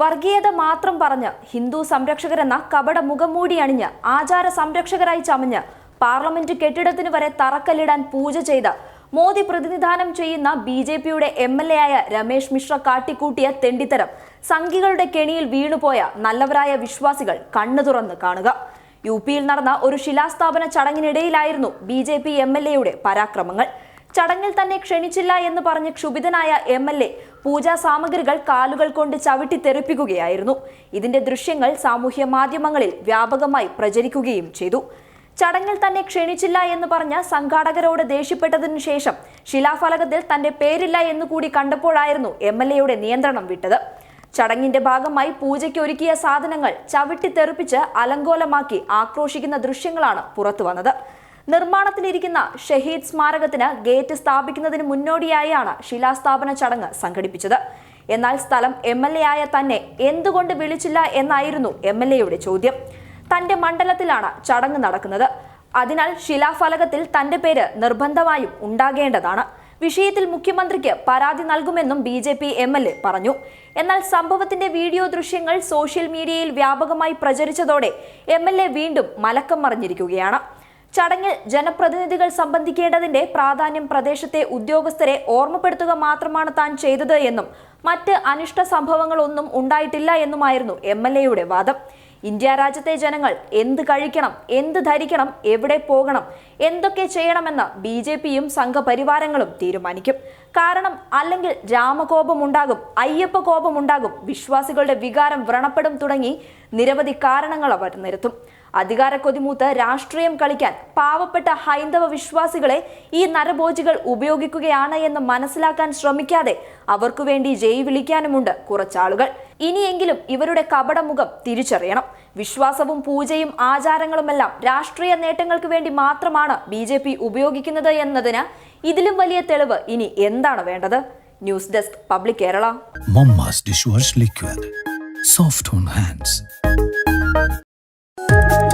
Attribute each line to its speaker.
Speaker 1: വർഗീയത മാത്രം പറഞ്ഞ് ഹിന്ദു സംരക്ഷകരെന്ന കപട മുഖംമൂടി അണിഞ്ഞ് ആചാര സംരക്ഷകരായി ചമഞ്ഞ് പാർലമെന്റ് കെട്ടിടത്തിന് വരെ തറക്കല്ലിടാൻ പൂജ ചെയ്ത് മോദി പ്രതിനിധാനം ചെയ്യുന്ന ബി ജെ പിയുടെ എം എൽ എ ആയ രമേശ് മിശ്ര കാട്ടിക്കൂട്ടിയ തെണ്ടിത്തരം. സംഘികളുടെ കെണിയിൽ വീണുപോയ നല്ലവരായ വിശ്വാസികൾ കണ്ണു തുറന്ന് കാണുക. യു പിയിൽ നടന്ന ഒരു ശിലാസ്ഥാപന ചടങ്ങിനിടയിലായിരുന്നു B J P M L എയുടെ പരാക്രമങ്ങൾ. ചടങ്ങിൽ തന്നെ ക്ഷണിച്ചില്ല എന്ന് പറഞ്ഞ് ക്ഷുഭിതനായ എം എൽ എ പൂജാ സാമഗ്രികൾ കാലുകൾ കൊണ്ട് ചവിട്ടി തെറിപ്പിക്കുകയായിരുന്നു. ഇതിന്റെ ദൃശ്യങ്ങൾ സാമൂഹ്യ മാധ്യമങ്ങളിൽ വ്യാപകമായി പ്രചരിക്കുകയും ചെയ്തു. ചടങ്ങിൽ തന്നെ ക്ഷണിച്ചില്ല എന്ന് പറഞ്ഞ സംഘാടകരോട് ദേഷ്യപ്പെട്ടതിനു ശേഷം ശിലാഫലകത്തിൽ തന്റെ പേരില്ല എന്ന് കൂടി കണ്ടപ്പോഴായിരുന്നു എം എൽ എയുടെ നിയന്ത്രണം വിട്ടത്. ചടങ്ങിന്റെ ഭാഗമായി പൂജയ്ക്ക് ഒരുക്കിയ സാധനങ്ങൾ ചവിട്ടി തെറിപ്പിച്ച് അലങ്കോലമാക്കി ആക്രോശിക്കുന്ന ദൃശ്യങ്ങളാണ് പുറത്തു വന്നത്. നിർമ്മാണത്തിലിരിക്കുന്ന ഷഹീദ് സ്മാരകത്തിന് ഗേറ്റ് സ്ഥാപിക്കുന്നതിന് മുന്നോടിയായാണ് ശിലാസ്ഥാപന ചടങ്ങ് സംഘടിപ്പിച്ചത്. എന്നാൽ സ്ഥലം എം എൽ എ ആയ തന്നെ എന്തുകൊണ്ട് വിളിച്ചില്ല എന്നായിരുന്നു എം എൽ എയുടെ ചോദ്യം. തന്റെ മണ്ഡലത്തിലാണ് ചടങ്ങ് നടക്കുന്നത്. അതിനാൽ ശിലാഫലകത്തിൽ തന്റെ പേര് നിർബന്ധമായും ഉണ്ടാകേണ്ടതാണ്. വിഷയത്തിൽ മുഖ്യമന്ത്രിക്ക് പരാതി നൽകുമെന്നും B J P M L A പറഞ്ഞു. എന്നാൽ സംഭവത്തിന്റെ വീഡിയോ ദൃശ്യങ്ങൾ സോഷ്യൽ മീഡിയയിൽ വ്യാപകമായി പ്രചരിച്ചതോടെ എം എൽ എ വീണ്ടും മലക്കം മറിഞ്ഞിരിക്കുകയാണ് ചടങ്ങിൽ ജനപ്രതിനിധികൾ സംബന്ധിക്കേണ്ടതിന്റെ പ്രാധാന്യം പ്രദേശത്തെ ഉദ്യോഗസ്ഥരെ ഓർമ്മപ്പെടുത്തുക മാത്രമാണ് താൻ ചെയ്തത് എന്നും മറ്റ് അനിഷ്ട സംഭവങ്ങളൊന്നും ഉണ്ടായിട്ടില്ല എന്നുമായിരുന്നു എം എൽ എയുടെ വാദം. ഇന്ത്യ രാജ്യത്തെ ജനങ്ങൾ എന്ത് കഴിക്കണം എന്ത് ധരിക്കണം എവിടെ പോകണം എന്തൊക്കെ ചെയ്യണമെന്ന് ബി ജെ പിയും സംഘപരിവാരങ്ങളും തീരുമാനിക്കും. കാരണം അല്ലെങ്കിൽ രാമകോപമുണ്ടാകും അയ്യപ്പ കോപമുണ്ടാകും വിശ്വാസികളുടെ വികാരം വ്രണപ്പെടും തുടങ്ങി നിരവധി കാരണങ്ങൾ അവർ നിരത്തും. അധികാര കൊതിമൂത്ത് രാഷ്ട്രീയം കളിക്കാൻ പാവപ്പെട്ട ഹൈന്ദവ വിശ്വാസികളെ ഈ നരഭോജികൾ ഉപയോഗിക്കുകയാണ് എന്ന് മനസ്സിലാക്കാൻ ശ്രമിക്കാതെ അവർക്കു വേണ്ടി ജയി വിളിക്കാനുമുണ്ട് കുറച്ചാളുകൾ. ഇനിയെങ്കിലും ഇവരുടെ കപടമുഖം തിരിച്ചറിയണം. വിശ്വാസവും പൂജയും ആചാരങ്ങളുമെല്ലാം രാഷ്ട്രീയ നേട്ടങ്ങൾക്ക് വേണ്ടി മാത്രമാണ് ബി ജെ പി ഉപയോഗിക്കുന്നത് എന്നതിന് ഇതിലും വലിയ തെളിവ് ഇനി എന്താണ് വേണ്ടത്? News desk public Kerala.
Speaker 2: Liquid. Soft hands. Thank you.